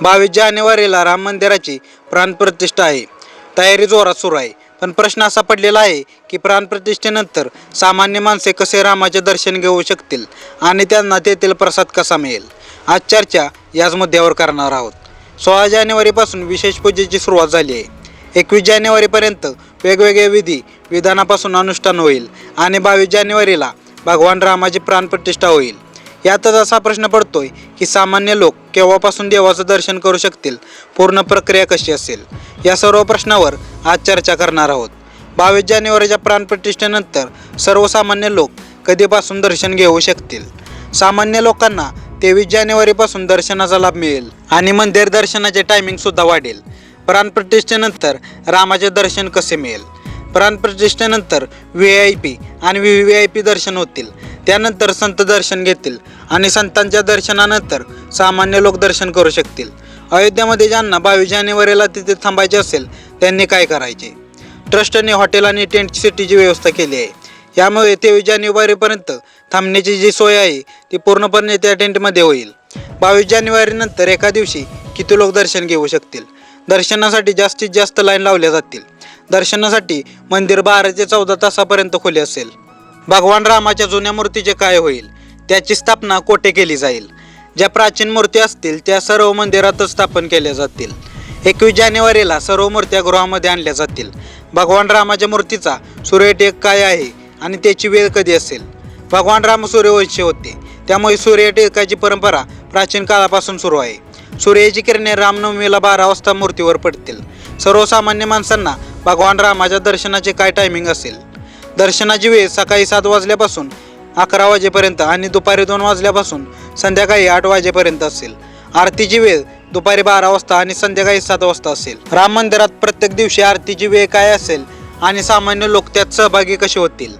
बावीस जानेवारीला राम मंदिराची प्राणप्रतिष्ठा आहे. तयारी जोरात सुरू आहे. पण प्रश्न असा पडलेला आहे की प्राणप्रतिष्ठेनंतर सामान्य माणसे कसे रामाचे दर्शन घेऊ शकतील आणि त्यांना तेथील प्रसाद कसा मिळेल? आज चर्चा याच मुद्द्यावर करणार आहोत. सोळा जानेवारीपासून विशेष पूजेची सुरुवात झाली आहे. एकवीस जानेवारीपर्यंत वेगवेगळे विधी विधानापासून अनुष्ठान होईल आणि बावीस जानेवारीला भगवान रामाची प्राणप्रतिष्ठा होईल. यातच असा प्रश्न पडतोय की सामान्य लोक केव्हापासून देवाचं दर्शन करू शकतील? पूर्ण प्रक्रिया कशी असेल? या सर्व प्रश्नावर आज चर्चा करणार आहोत. बावीस जानेवारीच्या प्राणप्रतिष्ठेनंतर सर्वसामान्य लोक कधीपासून दर्शन घेऊ शकतील? सामान्य लोकांना तेवीस जानेवारीपासून दर्शनाचा लाभ मिळेल आणि मंदिर दर्शनाचे टायमिंग सुद्धा वाढेल. प्राणप्रतिष्ठेनंतर रामाचे दर्शन कसे मिळेल? प्राणप्रतिष्ठेनंतर व्ही आय पी आणि व्ही व्ही आय पी दर्शन होतील. त्यानंतर संत दर्शन घेतील आणि संतांच्या दर्शनानंतर सामान्य लोक दर्शन करू शकतील. अयोध्येमध्ये ज्यांना बावीस जानेवारीला तिथे थांबायचे असेल त्यांनी काय करायचे? ट्रस्टने हॉटेल आणि टेंट सिटीची व्यवस्था केली आहे. यामुळे तेवीस जानेवारीपर्यंत थांबण्याची जी सोय आहे ती पूर्णपणे त्या टेंटमध्ये होईल. बावीस जानेवारीनंतर एका दिवशी किती लोक दर्शन घेऊ शकतील? दर्शनासाठी जास्तीत जास्त लाईन लावल्या जातील. दर्शनासाठी मंदिर बारा ते चौदा तासापर्यंत खुले असेल. भगवान रामाच्या जुन्या मूर्तीचे काय होईल? त्याची स्थापना कोठे केली जाईल? ज्या प्राचीन मूर्ती असतील त्या सर्व मंदिरातच स्थापन केल्या जातील. एकवीस जानेवारीला सर्व मूर्त्या गृहामध्ये आणल्या जातील. भगवान रामाच्या मूर्तीचा सूर्यटेक काय आहे आणि त्याची वेळ कधी असेल? भगवान राम सूर्यवंशी होते. त्यामुळे सूर्यटेकाची परंपरा प्राचीन काळापासून सुरू आहे. सूर्याची किरणे रामनवमीला बारा वाजता मूर्तीवर पडतील. सर्वसामान्य माणसांना भगवान रामाच्या दर्शनाचे काय टायमिंग असेल? दर्शनाची वेळ सकाळी सात वाजल्यापासून अकरा वाजेपर्यंत आणि दुपारी दोन वाजल्यापासून संध्याकाळी आठ वाजेपर्यंत असेल. आरतीची वेळ दुपारी बारा वाजता आणि संध्याकाळी सात वाजता असेल. राम मंदिरात प्रत्येक दिवशी आरतीची वेळ काय असेल आणि सामान्य लोक त्यात सहभागी कसे होतील?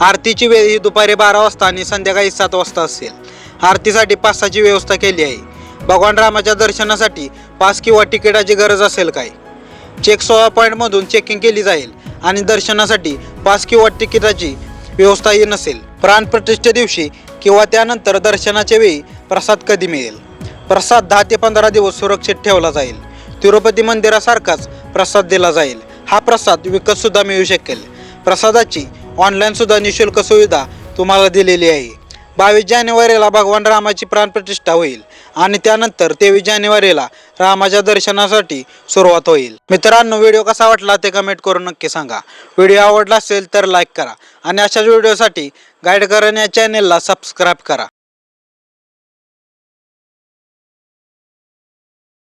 आरतीची वेळ ही दुपारी बारा वाजता आणि संध्याकाळी सात वाजता असेल. आरतीसाठी पासाची व्यवस्था केली आहे. भगवान रामाच्या दर्शनासाठी पास किंवा तिकिटाची गरज असेल काय? चेक सोळा पॉईंटमधून चेकिंग केली जाईल. आणि दर्शनासाठी पास किंवा तिकिटाची व्यवस्थाही नसेल. प्राणप्रतिष्ठे दिवशी किंवा त्यानंतर दर्शनाच्या वेळी प्रसाद कधी मिळेल? प्रसाद दहा ते पंधरा दिवस सुरक्षित ठेवला जाईल. तिरुपती मंदिरासारखाच प्रसाद दिला जाईल. हा प्रसाद विकतसुद्धा मिळू शकेल. प्रसादाची ऑनलाईनसुद्धा निशुल्क सुविधा तुम्हाला दिलेली आहे. बावीस जानेवारीला भगवान रामाची प्राणप्रतिष्ठा होईल. आणि त्यानंतर तेवीस जानेवारीला रामाच्या दर्शनासाठी सुरुवात होईल. मित्रांनो व्हिडिओ कसा वाटला ते कमेंट करून नक्की सांगा. व्हिडिओ आवडला असेल तर लाईक करा आणि अशाच व्हिडिओसाठी गाईड करण्या चॅनेलला सबस्क्राईब करा.